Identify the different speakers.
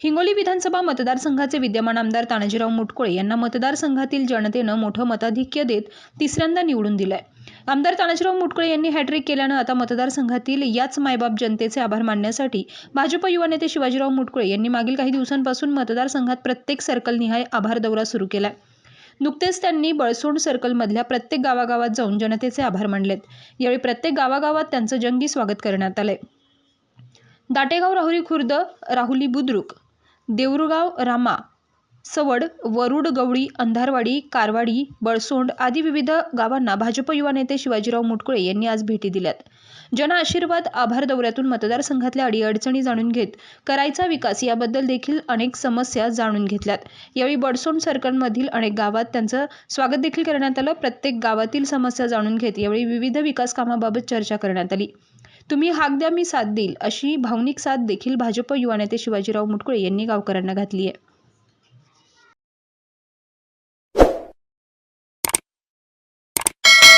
Speaker 1: हिंगोली विधानसभा मतदारसंघाचे विद्यमान आमदार तानाजीराव मुटकुळे यांना मतदारसंघातील जनतेनं मोठं मताधिक्य देत तिसऱ्यांदा निवडून दिलंय. आमदार तानाजीराव मुटकुळे यांनी हॅट्रिक केल्यानं आता मतदारसंघातील याच मायबाप जनतेचे आभार मानण्यासाठी भाजप युवा नेते शिवाजीराव मुटकुळे यांनी मागील काही दिवसांपासून मतदारसंघात प्रत्येक सर्कलनिहाय आभार दौरा सुरू केलाय. नुकतेच त्यांनी बळसोंड सर्कलमधल्या प्रत्येक गावागावात जाऊन जनतेचे आभार मानलेत. यावेळी प्रत्येक गावागावात त्यांचं जंगी स्वागत करण्यात आलंय. दाटेगाव राहुरी खुर्द राहुली बुद्रुक देऊरगाव रामा सवड वरुड गवळी अंधारवाडी कारवाडी बळसोंड आदी विविध गावांना भाजप युवा नेते शिवाजीराव मुटकुळे यांनी आज भेटी दिल्यात. जन आशीर्वाद आभार दौऱ्यातून मतदारसंघातल्या अडीअडचणी जाणून घेत करायचा विकास याबद्दल देखील अनेक समस्या जाणून घेतल्यात. यावेळी बडसोंड सर्कलमधील अनेक गावात त्यांचं स्वागत देखील करण्यात आलं. प्रत्येक गावातील समस्या जाणून घेत यावेळी विविध विकास कामाबाबत चर्चा करण्यात आली. तुम्ही हाक द्या मी साथ देईल अशी भावनिक साथ देखील भाजप युवा नेते शिवाजीराव मुटकुळे यांनी गावकऱ्यांना घातली आहे.